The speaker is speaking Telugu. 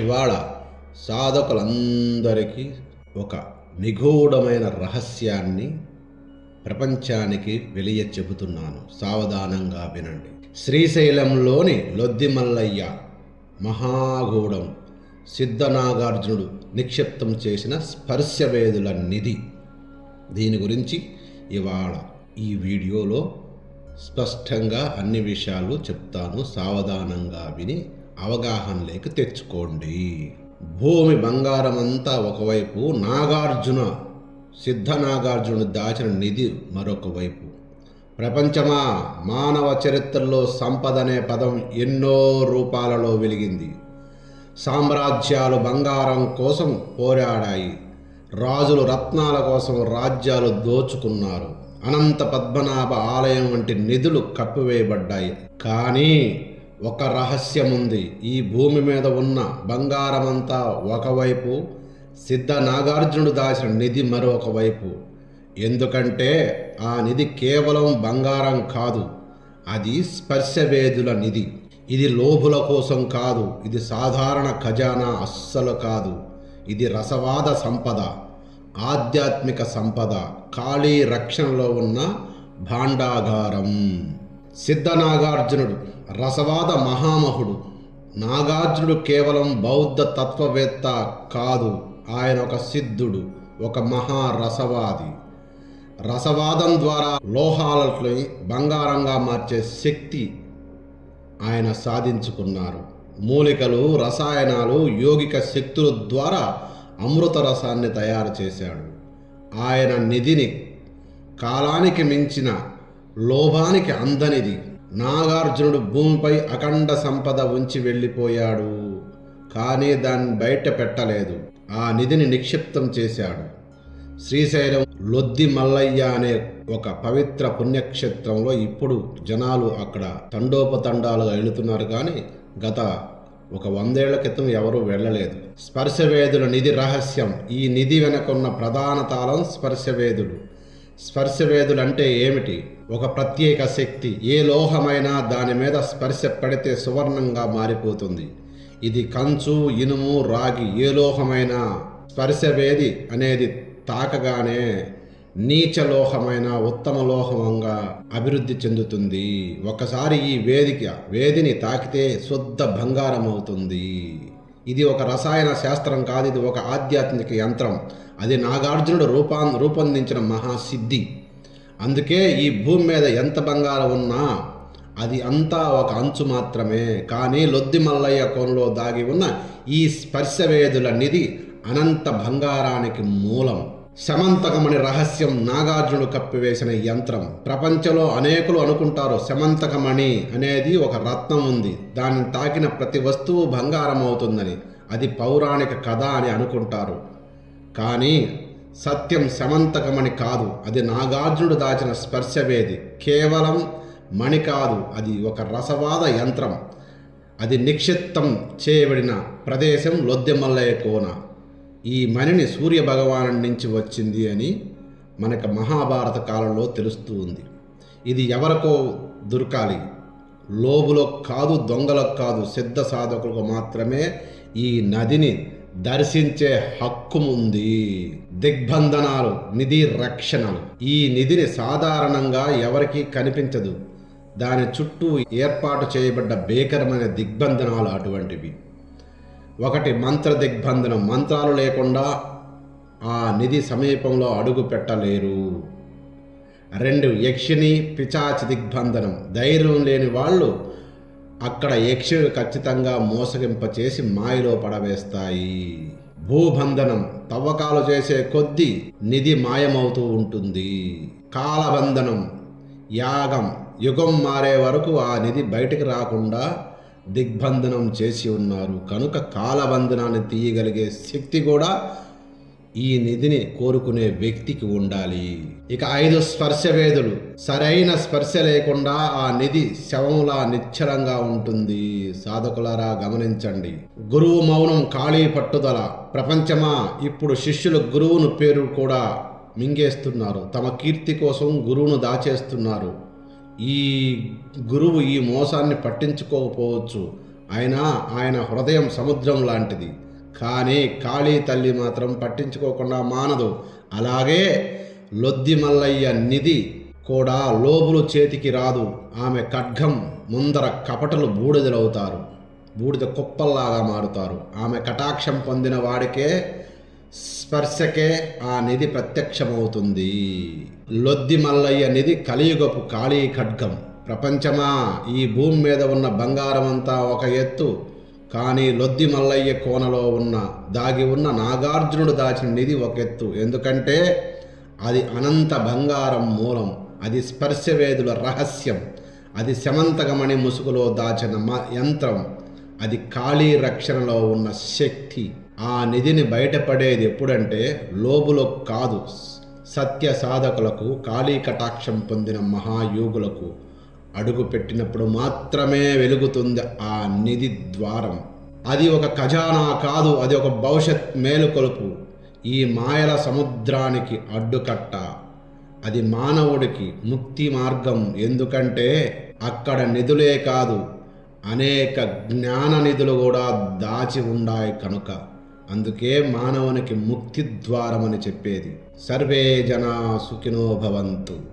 ఇవాళ సాధకులందరికీ ఒక నిగూఢమైన రహస్యాన్ని ప్రపంచానికి వెలియ చెబుతున్నాను సావధానంగా వినండి. శ్రీశైలంలోని లొద్దిమల్లయ్య మహాగూఢం సిద్ధనాగార్జునుడు నిక్షిప్తం చేసిన స్పర్శవేదుల నిధి. దీని గురించి ఇవాళ ఈ వీడియోలో స్పష్టంగా అన్ని విషయాలు చెప్తాను. సావధానంగా విని అవగాహనలోకి తెచ్చుకోండి. భూమి బంగారమంతా ఒకవైపు నాగార్జున సిద్ధ నాగార్జునుడు దాచిన నిధి మరొక వైపు. ప్రపంచమా మానవ చరిత్రలో సంపద అనే పదం ఎన్నో రూపాలలో వెలిగింది. సామ్రాజ్యాలు బంగారం కోసం పోరాడాయి. రాజులు రత్నాల కోసం రాజ్యాలు దోచుకున్నారు. అనంత పద్మనాభ ఆలయం వంటి నిధులు కప్పివేయబడ్డాయి. కానీ ఒక రహస్యం ఉంది ఈ భూమి మీద ఉన్న బంగారమంతా ఒకవైపు సిద్ధ నాగార్జునుడు దాచిన నిధి మరొక వైపు. ఎందుకంటే ఆ నిధి కేవలం బంగారం కాదు అది స్పర్శవేదుల నిధి. ఇది లోభుల కోసం కాదు ఇది సాధారణ ఖజానా అస్సలు కాదు. ఇది రసవాద సంపద ఆధ్యాత్మిక సంపద ఖాళీ రక్షణలో ఉన్న భాండాగారం. సిద్ధనాగార్జునుడు రసవాద మహామహుడు. నాగార్జునుడు కేవలం బౌద్ధ తత్వవేత్త కాదు ఆయన ఒక సిద్ధుడు ఒక మహారసవాది. రసవాదం ద్వారా లోహాలని బంగారంగా మార్చే శక్తి ఆయన సాధించుకున్నారు. మూలికలు రసాయనాలు యోగిక శక్తుల ద్వారా అమృత రసాన్ని తయారు చేశాడు. ఆయన నిధిని కాలానికి మించిన లోభానికి అందనిది. నాగార్జునుడు భూమిపై అఖండ సంపద ఉంచి వెళ్ళిపోయాడు. కానీ దాన్ని బయట పెట్టలేదు. ఆ నిధిని నిక్షిప్తం చేశాడు. శ్రీశైలం లొద్ది మల్లయ్య అనే ఒక పవిత్ర పుణ్యక్షేత్రంలో ఇప్పుడు జనాలు అక్కడ తండోపతండాలుగా వెళుతున్నారు కానీ గత ఒక వందేళ్ళ క్రితం ఎవరూ వెళ్ళలేదు. స్పర్శవేదుల నిధి రహస్యం. ఈ నిధి వెనకున్న ప్రధాన తాళం స్పర్శవేదులు. స్పర్శవేదులు అంటే ఏమిటి? ఒక ప్రత్యేక శక్తి. ఏ లోహమైనా దాని మీద స్పర్శ పడితే సువర్ణంగా మారిపోతుంది. ఇది కంచు ఇనుము రాగి ఏ లోహమైనా స్పర్శవేది అనేది తాకగానే నీచలోహమైన ఉత్తమ లోహంగా అభివృద్ధి చెందుతుంది. ఒకసారి ఈ వేదిక వేదిని తాకితే శుద్ధ బంగారం అవుతుంది ఇది ఒక రసాయన శాస్త్రం కాదు ఇది ఒక ఆధ్యాత్మిక యంత్రం. అది నాగార్జునుడు రూపా రూపొందించిన మహాసిద్ధి. అందుకే ఈ భూమి మీద ఎంత బంగారం ఉన్నా అది అంతా ఒక అంచు మాత్రమే. కానీ లొద్ది మల్లయ్య కోనలో దాగి ఉన్న ఈ స్పర్శవేదుల నిధి అనంత బంగారానికి మూలం. శమంతకమణి రహస్యం నాగార్జునుడు కప్పివేసిన యంత్రం. ప్రపంచంలో అనేకులు అనుకుంటారు శమంతకమణి అనేది ఒక రత్నం ఉంది. దానిని తాకిన ప్రతి వస్తువు బంగారం అవుతుందని అది పౌరాణిక కథ అని అనుకుంటారు. కానీ సత్యం సమంతకమణి కాదు. అది నాగార్జునుడు దాచిన స్పర్శవేది. కేవలం మణి కాదు. అది ఒక రసవాద యంత్రం. అది నిక్షిప్తం చేయబడిన ప్రదేశం లొద్దెమల్లయ్య కోన ఈ మణిని సూర్య భగవాను నుంచి వచ్చింది అని మనకు మహాభారత కాలంలో తెలుస్తూ ఉంది. ఇది ఎవరికో దొరకాలి. లోబులకు కాదు దొంగలకు కాదు సిద్ధ సాధకులకు మాత్రమే ఈ నదిని దర్శించే హక్కు ఉంది దిగ్బంధనాలు నిధి రక్షణలు. ఈ నిధిని సాధారణంగా ఎవరికీ కనిపించదు. దాని చుట్టూ ఏర్పాటు చేయబడ్డ భీకరమైన దిగ్బంధనాలు అటువంటివి. ఒకటి మంత్ర దిగ్బంధనం మంత్రాలు లేకుండా ఆ నిధి సమీపంలో అడుగు పెట్టలేరు. రెండు యక్షిని పిచాచి దిగ్బంధనం. ధైర్యం లేని వాళ్ళు అక్కడ యక్షులు ఖచ్చితంగా మోసగింపచేసి మాయలో పడవేస్తాయి. భూబంధనం తవ్వకాలు చేసే కొద్దీ నిధి మాయమవుతూ ఉంటుంది. కాలబంధనం యాగం యుగం మారే వరకు ఆ నిధి బయటికి రాకుండా దిగ్బంధనం చేసి ఉన్నారు. కనుక కాలబంధనాన్ని తీయగలిగే శక్తి కూడా ఈ నిధిని కోరుకునే వ్యక్తికి ఉండాలి. ఇక ఐదు స్పర్శవేదులు సరైన స్పర్శ లేకుండా ఆ నిధి శవంలా నిశ్చలంగా ఉంటుంది. సాధకులారా గమనించండి. గురువు మౌనం ఖాళీ పట్టుదల. ప్రపంచమా ఇప్పుడు శిష్యులు గురువును పేరు కూడా మింగేస్తున్నారు. తమ కీర్తి కోసం గురువును దాచేస్తున్నారు. ఈ గురువు ఈ మోసాన్ని పట్టించుకోకపోవచ్చు. అయినా ఆయన హృదయం సముద్రం లాంటిది. కానీ కాళీ తల్లి మాత్రం పట్టించుకోకుండా మానదు. అలాగే లొద్ది మల్లయ్య నిధి కూడా లోబులు చేతికి రాదు. ఆమె ఖడ్గం ముందర కపటలు బూడిదలవుతారు. బూడిద కుప్పల్లాగా మారుతారు. ఆమె కటాక్షం పొందిన వాడికే స్పర్శకే ఆ నిధి ప్రత్యక్షమవుతుంది. లొద్ది మల్లయ్య నిధి కలియుగపు కాళీ ఖడ్గం. ప్రపంచమా? ఈ భూమి మీద ఉన్న బంగారమంతా ఒక ఎత్తు. కానీ లొద్ది మల్లయ్య కోనలో ఉన్న దాగి ఉన్న నాగార్జునుడు దాచిన నిధి ఒక ఎత్తు. ఎందుకంటే అది అనంత బంగారం మూలం అది స్పర్శవేదుల రహస్యం అది శమంతకమణి ముసుగులో దాచిన మ యంత్రం అది ఖాళీ రక్షణలో ఉన్న శక్తి. ఆ నిధిని బయటపడేది ఎప్పుడంటే లోబులో కాదు సత్య సాధకులకు కాళీ కటాక్షం పొందిన మహాయోగులకు. అడుగు పెట్టినప్పుడు మాత్రమే వెలుగుతుంది ఆ నిధి ద్వారం. అది ఒక ఖజానా కాదు అది ఒక భవిష్యత్ మేలుకొలుపు. ఈ మాయల సముద్రానికి అడ్డుకట్ట. అది మానవుడికి ముక్తి మార్గం. ఎందుకంటే అక్కడ నిధులే కాదు అనేక జ్ఞాన నిధులు కూడా దాచి ఉన్నాయి కనుక. అందుకే మానవునికి ముక్తి ద్వారమని చెప్పేది. సర్వే జనా సుఖినో భవంతు.